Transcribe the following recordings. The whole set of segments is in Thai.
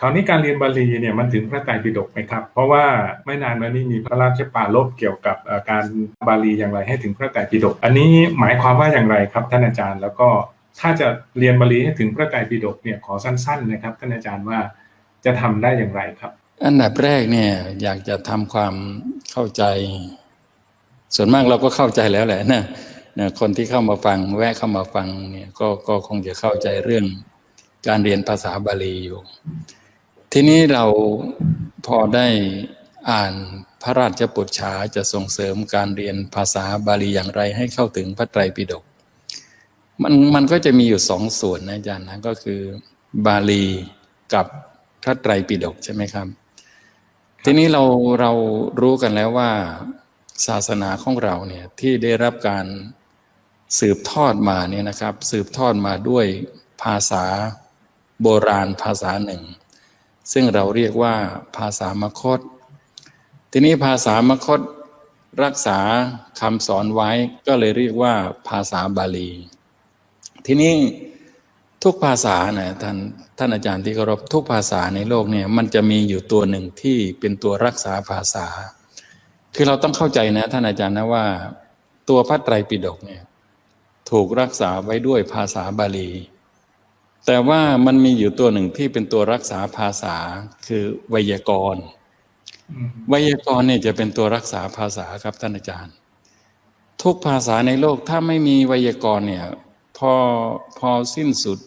คราวนี้การเรียนบาลีเนี่ยมันถึงพระไตรปิฎกไหมครับ เพราะว่าไม่นานมานี้มีพระราชปารภเกี่ยวกับการบาลีอย่างไรให้ถึงพระไตรปิฎกอันนี้หมายความว่าอย่างไรครับท่านอาจารย์ แล้วก็ถ้าจะเรียนบาลีให้ถึงพระไตรปิฎกเนี่ยขอสั้น ๆ นะครับ ท่านอาจารย์ว่าจะทำได้อย่างไรครับ อันดับแรกเนี่ยอยากจะทำความเข้าใจ ส่วนมากเราก็เข้าใจแล้วแหละนะนะคนที่เข้ามาฟังแวะเข้ามาฟังเนี่ยก็ก็คงจะเข้าใจเรื่องการเรียนภาษาบาลีอยู่ ทีนี้เราพอได้อ่านพระราชปุจฉาจะส่งเสริมการเรียนภาษาบาลีอย่างไรให้เข้าถึงพระไตรปิฎกมันมันก็จะมีอยู่สองส่วนนะอาจารย์นะก็คือบาลีกับพระไตรปิฎกใช่ไหมครับ ทีนี้เราเรารู้กันแล้วว่า ศาสนาของเราเนี่ยที่ได้รับการสืบทอดมาเนี่ยนะครับ สืบทอดมาด้วยภาษาโบราณภาษาหนึ่ง ซึ่งเราเรียกว่าภาษามคต ทีนี้ภาษามคตรักษาคำสอนไว้ก็เลยเรียกว่าภาษาบาลี ทีนี้ทุกภาษานะท่านท่านอาจารย์ที่เคารพทุกภาษาในโลกเนี่ยมันจะมีอยู่ตัวหนึ่งที่เป็นตัวรักษาภาษา คือเราต้องเข้าใจนะ ท่านอาจารย์นะว่า ตัวพระไตรปิฎกเนี่ยถูกรักษาไว้ด้วยภาษาบาลี แต่ว่ามันมีอยู่ตัวหนึ่งที่เป็นตัวรักษาภาษาคือไวยากรณ์ไวยากรณ์เนี่ยจะเป็นตัวรักษาภาษาครับท่านอาจารย์ ทุกภาษาในโลกถ้าไม่มีไวยากรณ์เนี่ยพอพอสิ้นสุด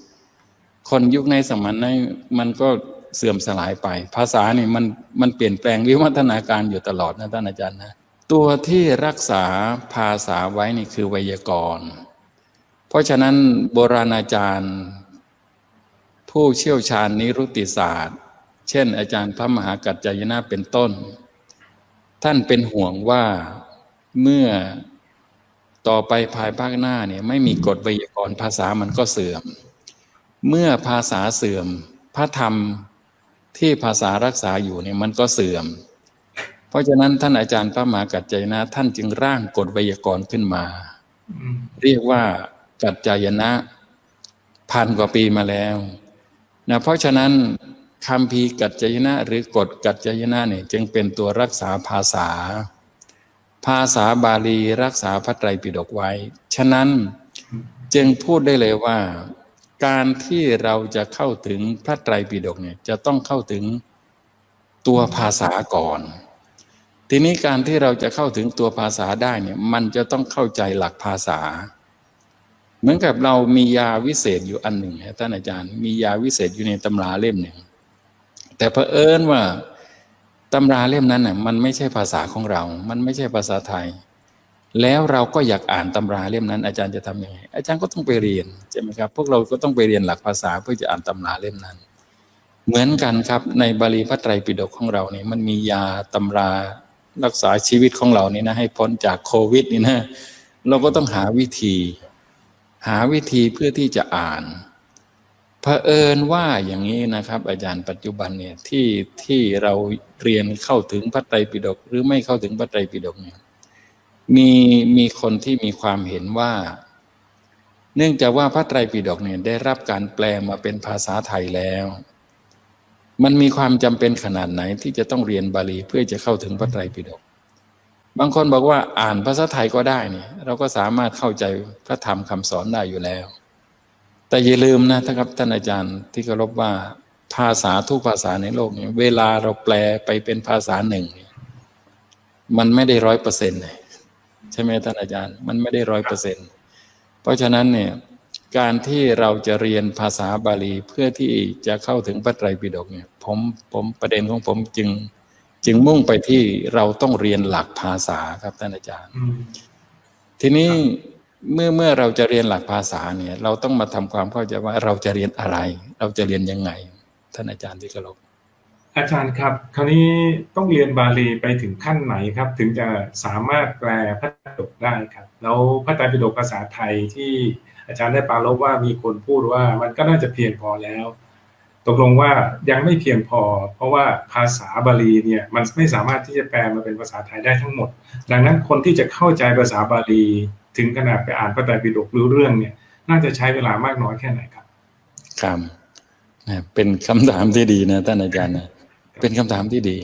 คนยุคในสมัยนั้นมันก็เสื่อมสลายไป ภาษานี่มันมันเปลี่ยนแปลงวิวัฒนาการอยู่ตลอดนะท่านอาจารย์นะตัวที่รักษาภาษาไว้นี่คือไวยากรณ์ เพราะฉะนั้นโบราณอาจารย์ ผู้เชี่ยวชาญนิรุตติศาสตร์ เช่น อาจารย์พระมหากัจจายนะเป็นต้น ท่านเป็นห่วงว่าเมื่อต่อไปภายภาคหน้าเนี่ยไม่มีกฎไวยากรณ์ภาษามันก็เสื่อม เมื่อภาษาเสื่อม พระธรรมที่ภาษารักษาอยู่เนี่ยมันก็เสื่อม เพราะฉะนั้นท่านอาจารย์พระมหากัจจายนะ ท่านจึงร่างกฎไวยากรณ์ขึ้นมา เรียกว่ากัจจายนะพันกว่าปีมาแล้ว นะเพราะฉะนั้นคำพีกัจจยนะหรือกฎกัจจยนะเนี่ยจึงเป็นตัวรักษาภาษา ภาษาบาลีรักษาพระไตรปิฎกไว้ ฉะนั้นจึงพูดได้เลยว่า การที่เราจะเข้าถึงพระไตรปิฎกเนี่ยจะต้องเข้าถึงตัวภาษาก่อน ทีนี้การที่เราจะเข้าถึงตัวภาษาได้เนี่ยมันจะต้องเข้าใจหลักภาษา เหมือนกับเรามียาวิเศษอยู่อันหนึ่งฮะท่านอาจารย์ มียาวิเศษอยู่ในตำราเล่มหนึ่งแต่เผอิญว่าตำราเล่มนั้นน่ะมันไม่ใช่ภาษาของเรา มันไม่ใช่ภาษาไทย แล้วเราก็อยากอ่านตำราเล่มนั้น อาจารย์จะทำยังไง อาจารย์ก็ต้องไปเรียนใช่ไหมครับ พวกเราก็ต้องไปเรียนหลักภาษาเพื่อจะอ่านตำราเล่มนั้น เหมือนกันครับในบาลีพระไตรปิฎกของเราเนี่ยมันมียาตำรารักษาชีวิตของเรานี่นะให้พ้นจากโควิดนี่นะเราก็ต้องหาวิธี หาวิธีเพื่อที่จะอ่านเผอิญว่าอย่างนี้นะครับ อาจารย์ปัจจุบันเนี่ยที่ที่เราเรียนเข้าถึงพระไตรปิฎกหรือไม่เข้าถึงพระไตรปิฎกเนี่ยมีมีคนที่มีความเห็นว่า เนื่องจากว่าพระไตรปิฎกเนี่ยได้รับการแปลมาเป็นภาษาไทยแล้ว มันมีความจำเป็นขนาดไหนที่จะต้องเรียนบาลีเพื่อจะเข้าถึงพระไตรปิฎก บางคนบอกว่าอ่านภาษาไทยก็ได้เนี่ยเราก็สามารถเข้าใจพระธรรมคำสอนได้อยู่แล้ว แต่อย่าลืมนะท่านครับท่านอาจารย์ที่เคารพว่าภาษาทุกภาษาในโลกเนี่ยเวลาเราแปลไปเป็นภาษาหนึ่งเนี่ยมันไม่ได้ร้อยเปอร์เซ็นต์ใช่ไหมท่านอาจารย์ มันไม่ได้ร้อยเปอร์เซ็นต์เพราะฉะนั้นเนี่ยการที่เราจะเรียนภาษาบาลีเพื่อที่จะเข้าถึงพระไตรปิฎกเนี่ยผมผมประเด็นของผมจึง จึงมุ่งไปที่เราต้องเรียนหลักภาษาครับท่านอาจารย์ ทีนี้เมื่อเมื่อเราจะเรียนหลักภาษาเนี่ย เราต้องมาทำความเข้าใจว่าเราจะเรียนอะไร เราจะเรียนยังไง ท่านอาจารย์ที่เคารพอาจารย์ครับ คราวนี้ต้องเรียนบาลีไปถึงขั้นไหนครับ ถึงจะสามารถแปลพระไตรปิฎกได้ครับ แล้วพระไตรปิฎกภาษาไทยที่อาจารย์ได้ปรารภว่ามีคนพูดว่ามันก็น่าจะเพียงพอแล้ว ตกลงว่ายังไม่เพียงพอ เพราะว่าภาษาบาลีเนี่ยมันไม่สามารถที่จะแปลมาเป็นภาษาไทยได้ทั้งหมด ดังนั้นคนที่จะเข้าใจภาษาบาลีถึงขนาดไปอ่านพระไตรปิฎกรู้เรื่องเนี่ยน่าจะใช้เวลามากน้อยแค่ไหนครับครับนะเป็นคำถามที่ดีนะท่านอาจารย์นะเป็นคำถามที่ดี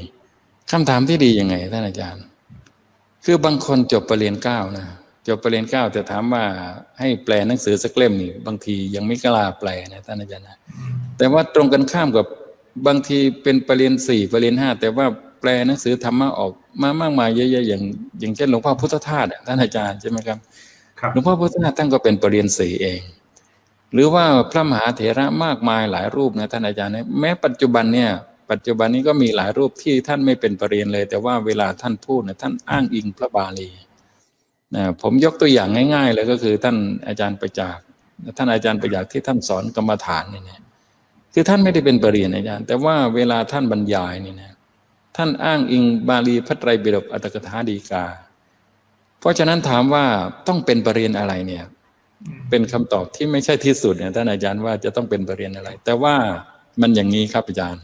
คำถามที่ดียังไงท่านอาจารย์ คือบางคนจบปรริญญาเก้านะ จบปรริญญาเก้าแต่ถามว่าให้แปลหนังสือสักเล่มนี่บางทียังไม่กล้าแปลนะท่านอาจารย์นะแต่ว่าตรงกันข้ามกับบางทีเป็นปรริญญาสี่ปรริญญาห้าแต่ว่าแปลหนังสือธรรมะออกมามากมายเยอะๆอย่าง อย่างเช่นหลวงพ่อพุทธทาสอะท่านอาจารย์ใช่ไหมครับครับหลวงพ่อพุทธทาสท่านก็เป็นปรริญญาสี่เอง หรือว่าพระมหาเถระมากมายหลายรูปนะท่านอาจารย์นะแม้ปัจจุบันเนี่ยปัจจุบันนี้ก็มีหลายรูปที่ท่านไม่เป็นปรริญญาเลย แต่ว่าเวลาท่านพูดนะท่านอ้างอิงพระบาลี นะผมยกตัวอย่างง่ายๆเลยก็คือท่านอาจารย์ประจักษ์ท่านอาจารย์ประจักษ์ที่ท่านสอนกรรมฐานเนี่ยนะคือท่านไม่ได้เป็นปรริญญาอาจารย์ แต่ว่าเวลาท่านบรรยายนี่นะท่านอ้างอิงบาลีพระไตรปิฎกอัตถกถาดีกา เพราะฉะนั้นถามว่าต้องเป็นปรริญญาอะไรเนี่ย เป็นคำตอบที่ไม่ใช่ที่สุดเนี่ยท่านอาจารย์ว่าจะต้องเป็นบทเรียนอะไร แต่ว่ามันอย่างนี้ครับอาจารย์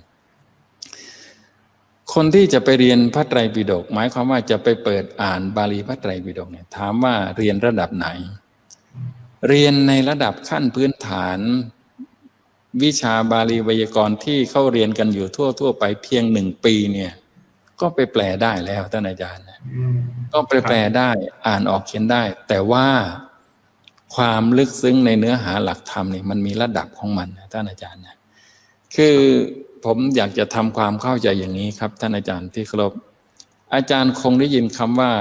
คนที่จะไปเรียนพระไตรปิฎกหมายความว่าจะไปเปิดอ่านบาลีพระไตรปิฎกเนี่ยถามว่าเรียนระดับไหน เรียนในระดับขั้นพื้นฐาน วิชาบาลีไวยากรณ์ที่เขาเรียนกันอยู่ทั่วทั่วๆไปเพียงหนึ่งปีเนี่ย ก็ไปแปลได้แล้วท่านอาจารย์นะอืมก็ไปแปลได้อ่านออกเขียนได้ แต่ว่าความลึกซึ้งในเนื้อหาหลักธรรมนี่มันมีระดับของมันนะท่านอาจารย์นะ คือผมอยากจะทำความเข้าใจอย่างนี้ครับ ท่านอาจารย์ที่เคารพอาจารย์คงได้ยินคำว่า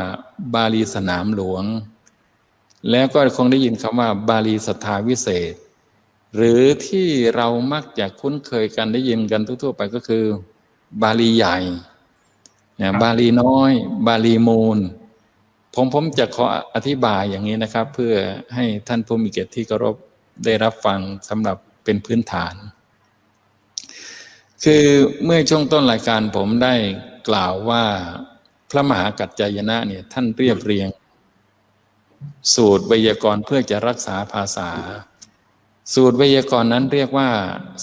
บาลีสนามหลวง แล้วก็คงได้ยินคำว่า บาลีศรัทธาวิเศษ หรือที่เรามักจะคุ้นเคยกันได้ยินกันทั่วๆไปก็คือ บาลีใหญ่เนี่ยบาลีน้อย บาลีมูล ผมผมจะขออธิบายอย่างนี้นะครับ เพื่อให้ท่านผู้มีเกียรติที่เคารพได้รับฟังสำหรับเป็นพื้นฐาน คือเมื่อช่วงต้นรายการผมได้กล่าวว่าพระมหากัจจายนะเนี่ยท่านเรียบเรียง สูตรไวยากรณ์เพื่อจะรักษาภาษา สูตรไวยากรณ์นั้นเรียกว่า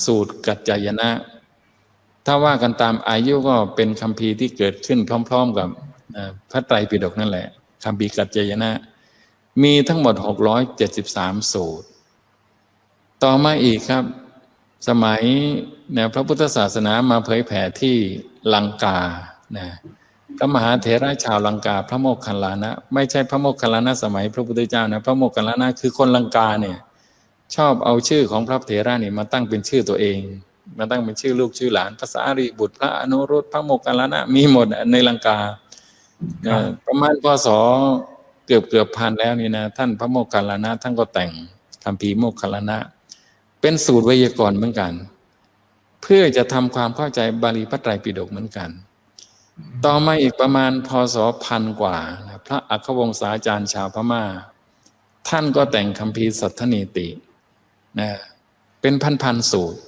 สูตรกัจจายนะ ถ้าว่ากันตามอายุก็เป็นคำพีที่เกิดขึ้นพร้อม ๆ กับพระไตรปิฎกนั่นแหละคำพีร์กัจจายนะ มีทั้งหมด 673 สูตร ต่อมาอีกครับ สมัยนี่ยพระพุทธศาสนามาเผยแผ่ที่ลังกานะพระมหาเถระชาวลังกา พระโมคคัลลานะ ไม่ใช่พระโมคคัลลานะสมัยพระพุทธเจ้านะ พระโมคคัลลานะคือคนลังกาเนี่ยชอบเอาชื่อของพระเถระนี่มาตั้งเป็นชื่อตัวเอง มาตั้งเป็นชื่อลูกชื่อหลานภาษาริบุตรพระอนุรุตพระโมคคัลลานะมีหมดในลังกาประมาณพศเกือบเกือบพันแล้วนี่นะท่านพระโมคคัลลานะท่านก็แต่งคัมภีโมคคัลลานะ เป็นสูตรไวยากรณ์เหมือนกัน เพื่อจะทำความเข้าใจบาลีพระไตรปิฎกเหมือนกัน ต่อมาอีกประมาณพศพันกว่า พระอัครวงศาจารย์ชาวพม่า ท่านก็แต่งคัมภีร์สัทธนีตินะเป็นพันๆสูตร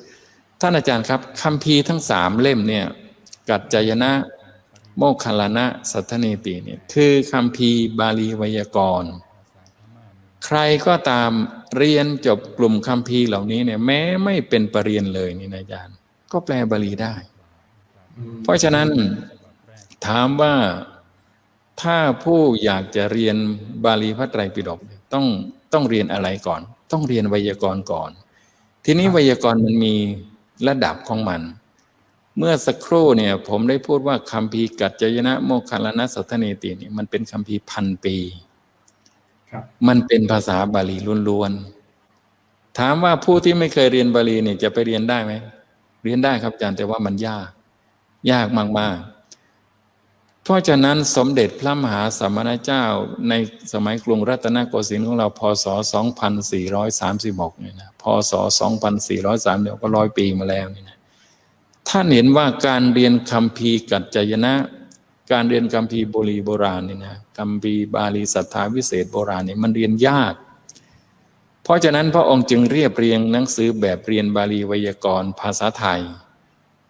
ท่านอาจารย์ครับคัมภีร์ทั้งสามเล่มเนี่ยกัจจายนะโมคคัลลานะสัทธนีติเนี่ยคือคัมภีร์บาลีไวยากรณ์ ใครก็ตามเรียนจบกลุ่มคัมภีร์เหล่านี้เนี่ย แม้ไม่เป็นปรริญญาเลยนี่นะอาจารย์ ก็แปลบาลีได้อืมเพราะฉะนั้นถามว่าถ้าผู้อยากจะเรียนบาลีพระไตรปิฎกเนี่ยต้องต้องเรียนอะไรก่อน ต้องเรียนไวยากรณ์ก่อน ทีนี้ไวยากรณ์มันมีระดับของมัน เมื่อสักครู่เนี่ย ผมได้พูดว่าคัมภีร์กัจจายนะโมคคัลลานะสัทธเนติเนี่ยมันเป็นคัมภีร์พันปีครับ มันเป็นภาษาบาลีล้วนๆถามว่าผู้ที่ไม่เคยเรียนบาลีเนี่ยจะไปเรียนได้ไหมเรียนได้ครับอาจารย์แต่ว่ามันยาก ยากมากๆ เพราะฉะนั้นสมเด็จพระมหาสมณเจ้าในสมัยกรุงรัตนโกสินทร์ของเราพศ 2436เนี่ยนะพศ 2436ก็ร้อยปีมาแล้วนี่นะท่านเห็นว่าการเรียนคัมภีกัจจายนะ การเรียนคัมภีโบรีโบราณนี่นะ คัมภีบาลีศรัทธาวิเศษโบราณนี่มันเรียนยาก เพราะฉะนั้นพระองค์จึงเรียบเรียงหนังสือแบบเรียนบาลีไวยากรณ์ภาษาไทย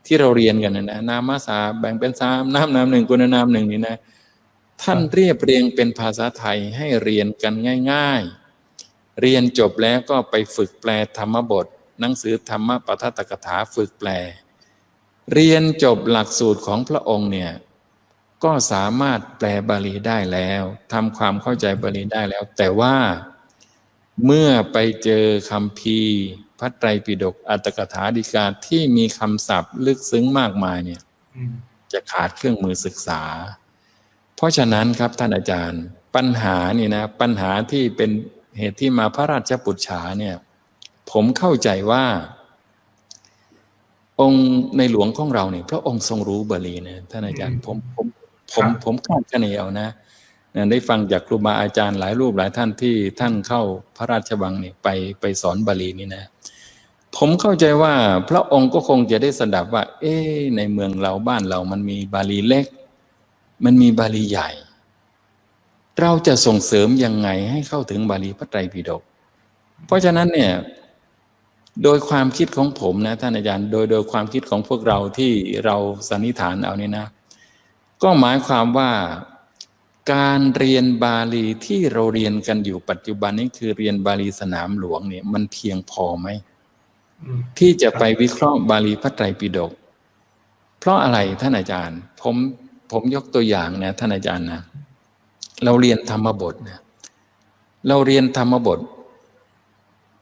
ที่เราเรียนกันนะนะนามสาแบ่งเป็นสามนามนามหนึ่งกุณนามหนึ่งนี่นะท่านเรียบเรียงเป็นภาษาไทยให้เรียนกันง่าย ๆ เรียนจบแล้วก็ไปฝึกแปลธรรมบท หนังสือธรรมปทัตตกถาฝึกแปล เรียนจบหลักสูตรของพระองค์เนี่ย ก็สามารถแปลบาลีได้แล้วทำความเข้าใจบาลีได้แล้ว แต่ว่าเมื่อไปเจอคำพีร์ภระไตรปิฎกอัตถกถาฎีกาที่มีคำศัพท์ลึกซึ้งมากมายเนี่ยอืมจะขาดเครื่องมือศึกษา เพราะฉะนั้นครับท่านอาจารย์ปัญหานี่นะ ปัญหาที่เป็นเหตุที่มาพระราชปุจฉาเนี่ย ผมเข้าใจว่า องค์ในหลวงของเราเนี่ยพระองค์ทรงรู้บาลีนะท่านอาจารย์ผมผม ผมผมคาดคะเนเอานะนะได้ฟังจากครูบาอาจารย์หลายรูปหลายท่านที่ท่านเข้าพระราชวังเนี่ยไปไปสอนบาลีนี่นะ ผมเข้าใจว่าพระองค์ก็คงจะได้สดับว่า เอ๊ในเมืองเราบ้านเรามันมีบาลีเล็ก มันมีบาลีใหญ่ เราจะส่งเสริมยังไงให้เข้าถึงบาลีพระไตรปิฎกเพราะฉะนั้นเนี่ยโดยความคิดของผมนะท่านอาจารย์ โดยโดยความคิดของพวกเราที่เราสันนิษฐานเอานี่นะ ก็หมายความว่าการเรียนบาลีที่เราเรียนกันอยู่ปัจจุบันนี้คือเรียนบาลีสนามหลวงเนี่ยมันเพียงพอไหมอืมที่จะไปวิเคราะห์บาลีพระไตรปิฎกเพราะอะไรท่านอาจารย์ ผมผมยกตัวอย่างนะท่านอาจารย์นะเราเรียนธรรมบทนะเราเรียนธรรมบท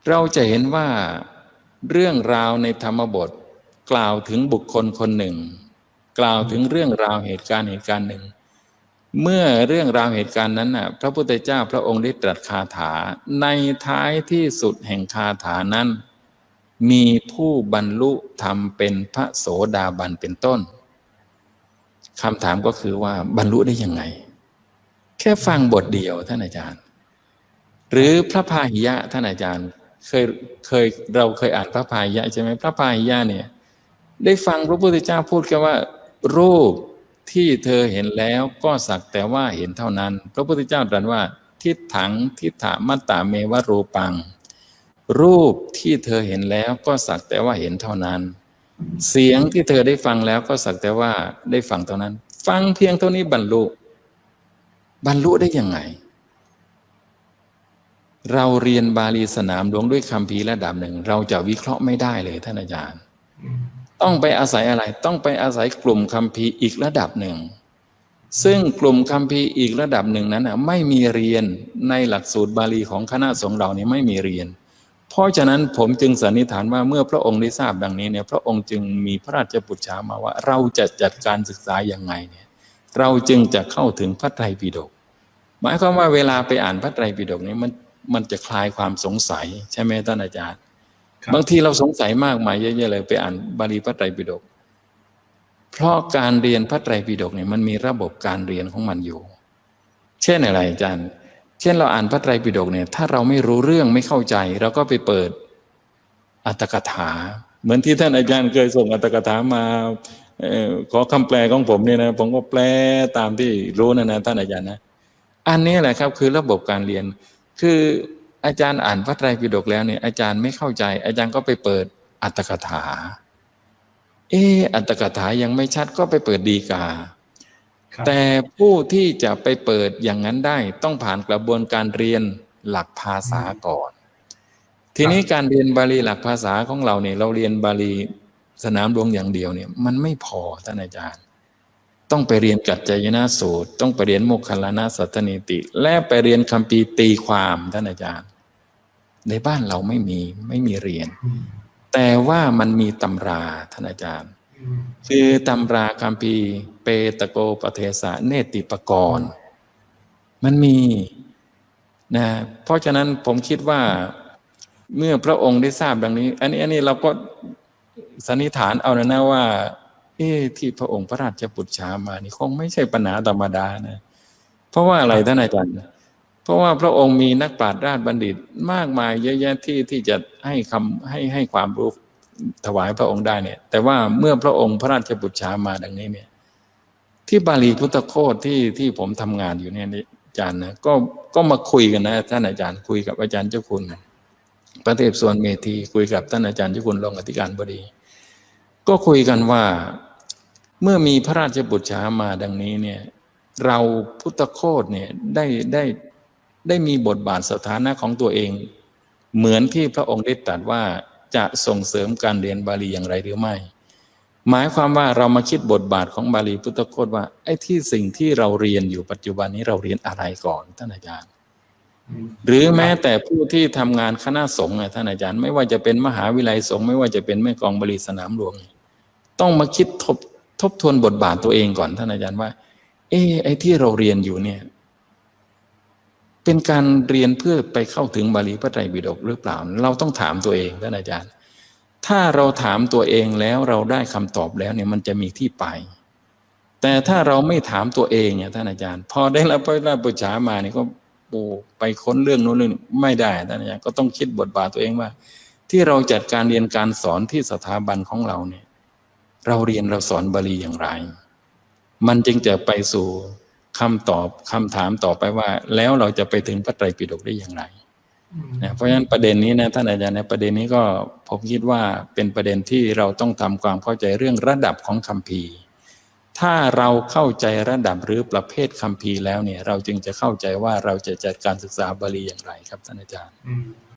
เราจะเห็นว่าเรื่องราวในธรรมบท กล่าวถึงบุคคลคนหนึ่ง กล่าวถึงเรื่องราวเหตุการณ์เหตุการณ์หนึ่ง เมื่อเรื่องราวเหตุการณ์นั้นน่ะพระพุทธเจ้าพระองค์ได้ตรัสคาถา ในท้ายที่สุดแห่งคาถานั้น มีผู้บรรลุธรรมเป็นพระโสดาบันเป็นต้นคำถามก็คือว่าบรรลุได้ยังไง แค่ฟังบทเดียวท่านอาจารย์ หรือพระพาหิยะท่านอาจารย์เคยเคยเราเคยอ่านพระพาหิยะใช่ไหมพระพาหิยะเนี่ย ได้ฟังพระพุทธเจ้าพูดแค่ว่า รูปที่เธอเห็นแล้วก็สักแต่ว่าเห็นเท่านั้น พระพุทธเจ้าตรัสว่า ทิฏฐังทิฏฐามัตตาเมวะรูปัง รูปที่เธอเห็นแล้วก็สักแต่ว่าเห็นเท่านั้น เสียงที่เธอได้ฟังแล้วก็สักแต่ว่าได้ฟังเท่านั้น ฟังเพียงเท่านี้บรรลุ บรรลุได้ยังไง เราเรียนบาลีสนามหลวงด้วยคำพีระดับหนึ่ง เราจะวิเคราะห์ไม่ได้เลยท่านอาจารย์ ต้องไปอาศัยอะไร ต้องไปอาศัยกลุ่มคำพีอีกระดับหนึ่ง ซึ่งกลุ่มคำพีอีกระดับหนึ่งนั้นน่ะไม่มีเรียนในหลักสูตรบาลีของคณะสงฆ์เรานี่ไม่มีเรียน เพราะฉะนั้นผมจึงสันนิษฐานว่าเมื่อพระองค์ได้ทราบดังนี้เนี่ยพระองค์จึงมีพระราชปุจฉามาว่า เราจะจัดการศึกษาอย่างไงเนี่ยเราจึงจะเข้าถึงพระไตรปิฎกหมายความว่าเวลาไปอ่านพระไตรปิฎกนี้มันมันจะคลายความสงสัยใช่ไหมท่านอาจารย์ บางทีเราสงสัยมากมายเยอะๆเลยไปอ่านบาลีพระไตรปิฎกเพราะการเรียนพระไตรปิฎกเนี่ยมันมีระบบการเรียนของมันอยู่ เช่นอะไรอาจารย์ เช่นเราอ่านพระไตรปิฎกเนี่ย ถ้าเราไม่รู้เรื่องไม่เข้าใจ เราก็ไปเปิดอัตถกถา เหมือนที่ท่านอาจารย์เคยส่งอัตถกถามาออขอคำแปลของผมเนี่ยนะ ผมก็แปลตามที่รู้นะนะท่านอาจารย์นะ อันนี้แหละครับคือระบบการเรียนคือ อาจารย์อ่านพระไตรปิฎกแล้วเนี่ยอาจารย์ไม่เข้าใจ อาจารย์ก็ไปเปิดอัตถกถา เอออัตถกถายังไม่ชัดก็ไปเปิดดีกาครับแต่ผู้ที่จะไปเปิดอย่างนั้นได้ต้องผ่านกระบวนการเรียนหลักภาษาก่อน ทีนี้การเรียนบาลีหลักภาษาของเราเนี่ยเราเรียนบาลีสนามหลวงอย่างเดียวเนี่ย มันไม่พอท่านอาจารย์ ต้องไปเรียนกัจจายนาสูตร ต้องไปเรียนโมคคัลลานาสัตตนิติ และไปเรียนคัมภีร์ตีความท่านอาจารย์ ในบ้านเราไม่มีไม่มีเรียนอืมแต่ว่ามันมีตำราท่านอาจารย์อืมคือตำราคัมภีร์เปตโกปเทสะเนติปกรณ์มันมีนะเพราะฉะนั้นผมคิดว่าเมื่อพระองค์ได้ทราบดังนี้ อันนี้อันนี้เราก็สันนิษฐานเอานะนะว่าเอ๊ะที่พระองค์พระราชบุตรชามานี่คงไม่ใช่ปัญหาธรรมดานะ เพราะว่าอะไรท่านอาจารย์ เพราะว่าพระองค์มีนักปราชญ์ราชบัณฑิตมากมายเยอะแยะที่ที่จะให้คำให้ให้ความรู้ถวายพระองค์ได้เนี่ย แต่ว่าเมื่อพระองค์พระราชบุตรชามาดังนี้เนี่ย ที่บาลีพุทธโคตที่ที่ผมทำงานอยู่เนี่ยอาจารย์นะก็ก็มาคุยกันนะท่านอาจารย์คุยกับอาจารย์เจ้าคุณพระเทพส่วนเมธีคุยกับท่านอาจารย์เจ้าคุณรองอธิการบดี ก็คุยกันว่าเมื่อมีพระราชบุตรชามาดังนี้เนี่ย เราพุทธโคตเนี่ยได้ได้ ได้มีบทบาทสถานะของตัวเอง เหมือนที่พระองค์ได้ตรัสว่าจะส่งเสริมการเรียนบาลีอย่างไรหรือไม่ หมายความว่าเรามาคิดบทบาทของบาลีพุทธโคตว่าไอ้ที่สิ่งที่เราเรียนอยู่ปัจจุบันนี้เราเรียนอะไรก่อนท่านอาจารย์ หรือแม้แต่ผู้ที่ทำงานคณะสงฆ์ท่านอาจารย์ ไม่ว่าจะเป็นมหาวิทยาลัยสงฆ์ไม่ว่าจะเป็นแม่กองบริสนามหลวง ต้องมาคิดทบทบทวนบทบาทตัวเองก่อนท่านอาจารย์ว่า เออไอ้ที่เราเรียนอยู่เนี่ย เป็นการเรียนเพื่อไปเข้าถึงบาลีพระไตรปิฎกหรือเปล่า เราต้องถามตัวเองท่านอาจารย์ ถ้าเราถามตัวเองแล้วเราได้คำตอบแล้วเนี่ยมันจะมีที่ไป แต่ถ้าเราไม่ถามตัวเองเนี่ยท่านอาจารย์ พอได้รับพระราชปุจฉามาเนี่ยก็โอ้ไปค้นเรื่องโน้นเรื่องนี้ไม่ได้ท่านอาจารย์ก็ต้องคิดบทบาทตัวเองว่า ที่เราจัดการเรียนการสอนที่สถาบันของเราเนี่ย เราเรียนเราสอนบาลีอย่างไร มันจึงจะไปสู่ คำตอบคำถามต่อไปว่า แล้วเราจะไปถึงพระไตรปิฎกได้อย่างไรนะเพราะฉะนั้นประเด็นนี้นะท่านอาจารย์ในประเด็นนี้ก็ผมคิดว่าเป็นประเด็นที่เราต้องทำความเข้าใจเรื่องระดับของคัมภีร์ ถ้าเราเข้าใจระดับหรือประเภทคัมภีร์แล้วเนี่ย เราจึงจะเข้าใจว่าเราจะจัดการศึกษาบาลีอย่างไรครับท่านอาจารย์